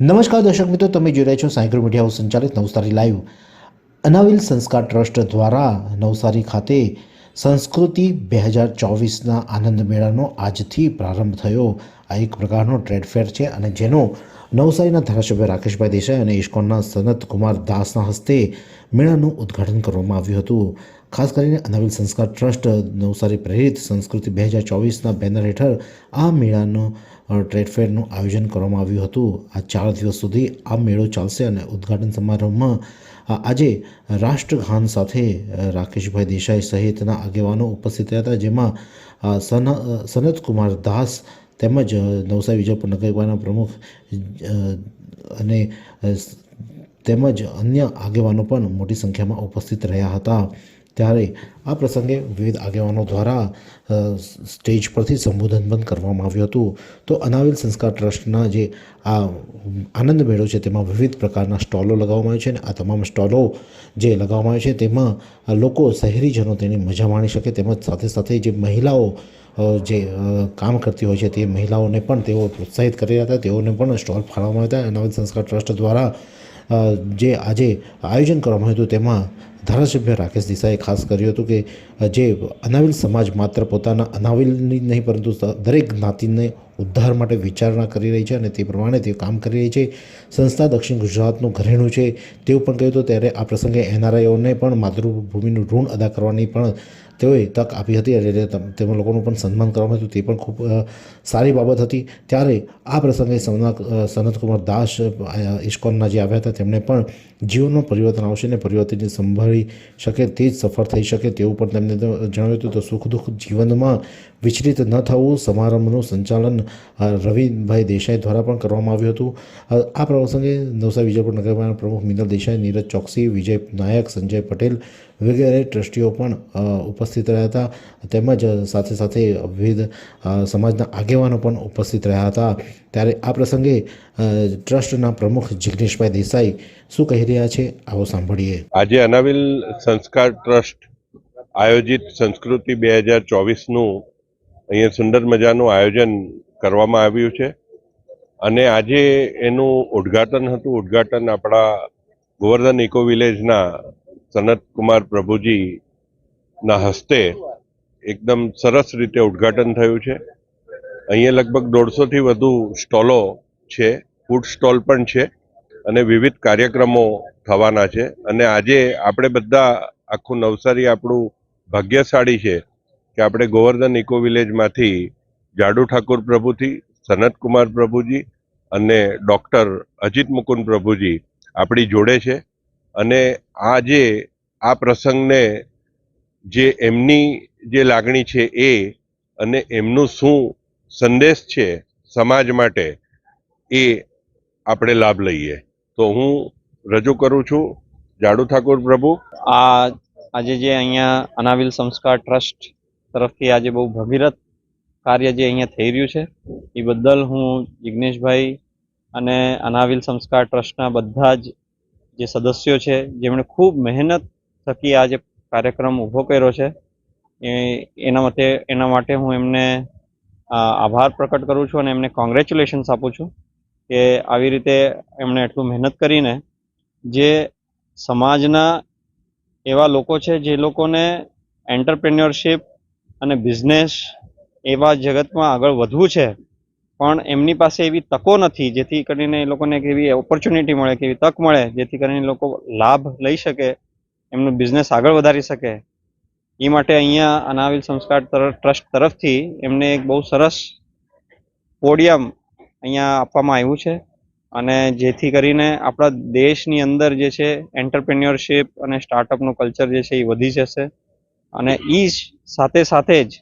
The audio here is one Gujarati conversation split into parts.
નમસ્કાર દર્શક મિત્રો, તમે જોઈ રહ્યા છો સાયકલ મીડિયા હાઉસ સંચાલિત નવસારી લાઈવ. અનાવિલ સંસ્કાર ટ્રસ્ટ દ્વારા નવસારી ખાતે સંસ્કૃતિ બે હજાર ચોવીસના આનંદ મેળાનો આજથી પ્રારંભ થયો. આ એક પ્રકારનો ટ્રેડ ફેર છે અને જેનો નવસારીના ધારાસભ્ય રાકેશભાઈ દેસાઈ અને ઇસ્કોનના સનત કુમાર દાસના હસ્તે મેળાનું ઉદ્ઘાટન કરવામાં આવ્યું હતું. ખાસ કરીને અનાવિલ સંસ્કાર ટ્રસ્ટ નવસારી પ્રેરિત સંસ્કૃતિ બે હજાર ચોવીસના બેનર હેઠળ આ મેળાનો અ, ટ્રેડ ફેરનું આયોજન કરવામાં આવ્યું હતું. આ ચાર દિવસ સુધી આ મેળો ચાલશે અને ઉદ્ઘાટન સમારોહમાં આજે રાષ્ટ્રગાન સાથે રાકેશભાઈ દેસાઈ સહિતના આગેવાનો ઉપસ્થિત રહ્યા હતા જેમાં સન સનતકુમાર સનત કુમાર દાસ તેમજ નવસારી વિજયપુર નગરપાલિકાના પ્રમુખ અને તેમજ અન્ય આગેવાનો પણ મોટી સંખ્યામાં ઉપસ્થિત રહ્યા હતા. ત્યારે આ પ્રસંગે વિવિધ આગેવાનો દ્વારા સ્ટેજ પરથી સંબોધન પણ કરવામાં આવ્યું હતું. તો અનાવિલ સંસ્કાર ટ્રસ્ટના જે આ, આનંદ મેળો છે, તેમાં વિવિધ પ્રકારના સ્ટોલો લગાવવામાં આવે છે અને આ તમામ સ્ટોલો જે લગાવવામાં આવે છે, તેમાં લોકો, શહેરીજનો તેની મજા માણી શકે. તેમજ સાથે સાથે જે મહિલાઓ જે કામ કરતી હોય છે, તે મહિલાઓને પણ તેઓ પ્રોત્સાહિત કરી રહ્યા હતા. તેઓને પણ સ્ટોલ ફાળવવામાં આવ્યા હતા. અનાવિલ સંસ્કાર ટ્રસ્ટ દ્વારા જે આજે આયોજન કરવામાં આવ્યું હતું, તેમાં ધારાસભ્ય રાકેશ દિશાએ ખાસ કર્યું હતું કે જે અનાવિલ સમાજ માત્ર પોતાના અનાવિલની નહીં, પરંતુ દરેક જ્ઞાતિને ઉદ્ધાર માટે વિચારણા કરી રહી છે અને તે પ્રમાણે તે કામ કરી રહી છે. સંસ્થા દક્ષિણ ગુજરાતનું ઘરેણું છે. તેવું પણ કહ્યું હતું ત્યારે આ પ્રસંગે એનઆરઆઈઓને પણ માતૃભૂમિનું ઋણ અદા કરવાની પણ તેઓએ તક આપી હતી અને તેમ- લોકોનું પણ સન્માન કરવામાં આવ્યું તે પણ ખૂબ સારી બાબત હતી. ત્યારે આ પ્રસંગે સનત સનતકુમાર દાસ ઇસ્કોનના જે આવ્યા હતા, તેમણે પણ જીવનમાં પરિવર્તન આવશે અને પરિવર્તનને સંભાળી શકે તે જ સફળ થઈ શકે તેવું પણ તેમને જણાવ્યું હતું. તો સુખ દુઃખ જીવનમાં વિચલિત ન થવું. સમારંભનું સંચાલન રવિભાઈ દેસાઈ દ્વારા પણ કરવામાં આવ્યું હતું. આ પ્રસંગે નવસારી વિજયપુર નગરપાલિકાના પ્રમુખ મિનલ દેસાઈ, નીરજ ચોકસી, વિજય નાયક, સંજય પટેલ વગેરે ટ્રસ્ટીઓ પણ ઉપસ્થિત રહ્યા હતા. તેમજ સાથે સાથે વિવિધ સમાજના આગેવાનો પણ ઉપસ્થિત રહ્યા હતા. ત્યારે આ પ્રસંગે ટ્રસ્ટના પ્રમુખ જિગ્નેશભાઈ દેસાઈ શું કહી રહ્યા છે, આવો સાંભળીએ. આજે અનાવિલ સંસ્કાર ટ્રસ્ટ આયોજિત સંસ્કૃતિ બે હજાર ચોવીસનું અહીંયા સુંદર મજાનું આયોજન કરવામાં આવ્યું છે. અને આજે એનું ઉદ્ઘાટન હતું. ઉદ્ઘાટન આપણા ગોવર્ધન ઇકો વિલેજના સનત કુમાર પ્રભુજીના હસ્તે એકદમ સરસ રીતે ઉદ્ઘાટન થયું છે. અહીંયા લગભગ દોઢસોથી વધુ સ્ટોલો છે. ફૂડ સ્ટોલ પણ છે અને વિવિધ કાર્યક્રમો થવાના છે. અને આજે આપણે બધા આખું નવસારી આપણું ભાગ્યશાળી છે. કે આપણે ગોવર્ધન ઇકો વિલેજમાંથી જાડુ ઠાકુર પ્રભુથી સનતકુમાર પ્રભુજી અને ડૉક્ટર અજીત મુકુંદ પ્રભુજી આપણી જોડે છે. અને આજે આ પ્રસંગને જે એમની જે લાગણી છે એ અને એમનું શું સંદેશ છે સમાજ માટે એ આપણે લાભ લઈએ. તો હું રજૂ કરું છું, જાડુ ઠાકોર પ્રભુ. આ આજે જે અહીંયા અનાવિલ સંસ્કાર ટ્રસ્ટ તરફથી આજે બહુ ભગીરથ કાર્ય જે અહીંયા થઈ રહ્યું છે, એ બદલ હું જિગ્નેશભાઈ અને અનાવિલ સંસ્કાર ટ્રસ્ટના બધા જ જે સદસ્યો છે, જેમણે ખૂબ મહેનત થકી આ જે કાર્યક્રમ ઊભો કર્યો છે, એ એના માટે એના માટે હું એમને આભાર પ્રકટ કરું છું અને એમને કોંગ્રેચ્યુલેશન્સ આપું છું કે આવી રીતે એમણે એટલું મહેનત કરીને જે સમાજના એવા લોકો છે, જે લોકોને એન્ટરપ્રેન્યોરશિપ અને બિઝનેસ એવા જગતમાં આગળ વધવું છે, પણ એમની પાસે એવી તકો નથી, જેથી કરીને એ લોકોને એવી ઓપોર્ચ્યુનિટી મળે કે એવી તક મળે, જેથી કરીને લોકો લાભ લઈ શકે, એમનું બિઝનેસ આગળ વધારી શકે. એ માટે અહીંયા અનાવિલ સંસ્કાર ટ્રસ્ટ તરફથી એમને એક બહુ સરસ પોડિયમ અહીંયા આપવામાં આવ્યું છે. અને જેથી કરીને આપણા દેશની અંદર જે છે એન્ટરપ્રેન્યોરશિપ અને સ્ટાર્ટઅપનું કલ્ચર જે છે એ વધી જશે. અને એ સાથે સાથે જ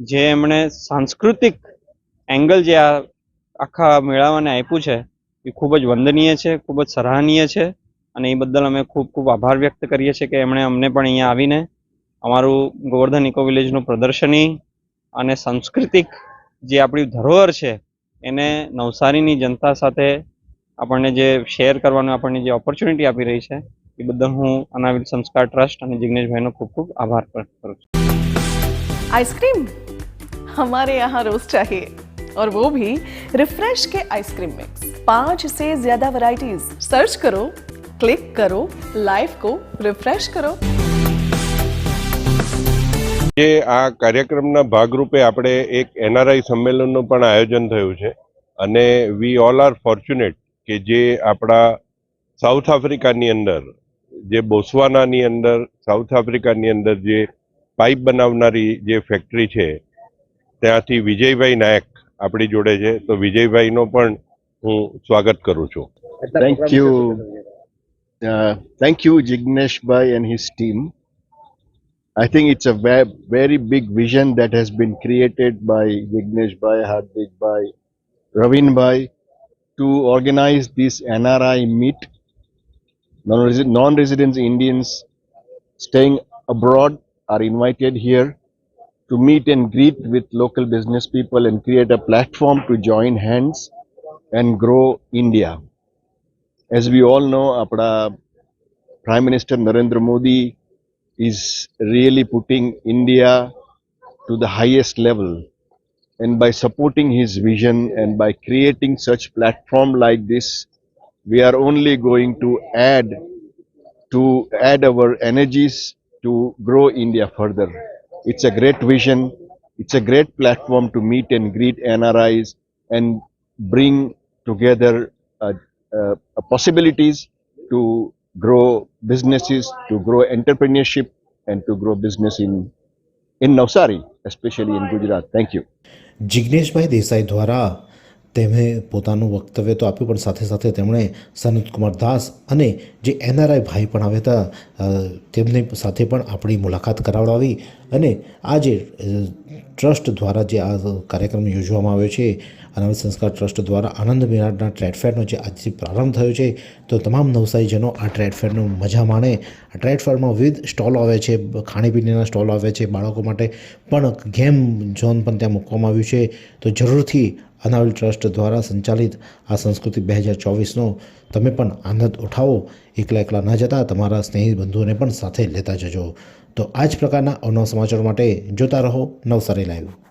જે એમણે સાંસ્કૃતિક એંગલ જે આ આખા મેળાવાને આપ્યું છે, એ ખૂબ જ વંદનીય છે, ખૂબ જ સરાહનીય છે અને એ બદલ અમે ખૂબ ખૂબ આભાર વ્યક્ત કરીએ છીએ કે એમણે અમને પણ અહીંયા આવીને અમારું ગોવર્ધન ઇકો વિલેજનું પ્રદર્શની અને સાંસ્કૃતિક જે આપણી ધરોહર છે, એને નવસારીની જનતા સાથે આપણને જે શેર કરવાનું આપણને જે ઓપોર્ચ્યુનિટી આપી રહી છે, એ બદલ હું અનાવિલ સંસ્કાર ટ્રસ્ટ અને જિગ્નેશભાઈનો ખૂબ ખૂબ આભાર વ્યક્ત કરું છું. आइसक्रीम हमारे यहाँ रोज चाहिए और वो भी रिफ्रेश के आइसक्रीम मिक्स पांच से ज्यादा वैरायटीज सर्च करो क्लिक करो लाइफ को रिफ्रेश करो જે આ કાર્યક્રમના ભાગરૂપે આપણે એક એનઆરઆઈ સંમેલનનું પણ આયોજન થયું છે અને વી ઓલ આર ફોર્ચ્યુનેટ કે જે આપણા સાઉથ આફ્રિકાની અંદર જે બોસ્વાનાની અંદર સાઉથ આફ્રિકાની અંદર જે પાઇપ બનાવનારી જે ફેક્ટરી છે ત્યાંથી વિજયભાઈ નાયક આપણી જોડે છે તો વિજયભાઈનો પણ હું સ્વાગત કરું છું. Uh, Bhai and his team. I think it's a ve- very big vision that has been created by Jignesh Bhai, Hardik Bhai, Ravin Bhai to organize this NRI meet. Non-resi- Non-resident Indians staying abroad are invited here to meet and greet with local business people and create a platform to join hands and grow India. As we all know, our Prime Minister Narendra Modi is really putting India to the highest level. And by supporting his vision and by creating such platform like this, we are only going to add to add our energies to grow India further. It's a great vision. It's a great platform to meet and greet NRIs and bring together uh, uh, possibilities to grow businesses, to grow entrepreneurship, and to grow business in in Navsari, especially in Gujarat. Thank you. Jigneshbhai Desai દ્વારા તેમણે પોતાનું વક્તવ્ય તો આપ્યું, પણ સાથે સાથે તેમણે સનત કુમાર દાસ અને જે એનઆરઆઈ ભાઈ પણ આવ્યા હતા તેમની સાથે પણ આપણી મુલાકાત કરાવડાવી અને આ જે ટ્રસ્ટ દ્વારા જે આ કાર્યક્રમ યોજવામાં આવ્યો છે અનાવિત સંસ્કાર ટ્રસ્ટ દ્વારા આનંદ મેળાના ટ્રેડ ફેરનો જે આજથી પ્રારંભ થયો છે, તો તમામ નવસારીજનો આ ટ્રેડ ફેરનો મજા માણે. આ ટ્રેડ ફેરમાં વિવિધ સ્ટોલ આવે છે, ખાણીપીણીના સ્ટોલ આવે છે, બાળકો માટે પણ ગેમ ઝોન પણ ત્યાં મૂકવામાં આવ્યું છે. તો જરૂરથી અનાવિલ ટ્રસ્ટ દ્વારા સંચાલિત આ સંસ્કૃતિ બે હજાર ચોવીસનો તમે પણ આનંદ ઉઠાવો. એકલા એકલા ન જતા, તમારા સ્નેહી બંધુઓને પણ સાથે લેતા જજો. તો આ જ પ્રકારના અનવ સમાચારો માટે જોતા રહો નવસારી લાઈવ.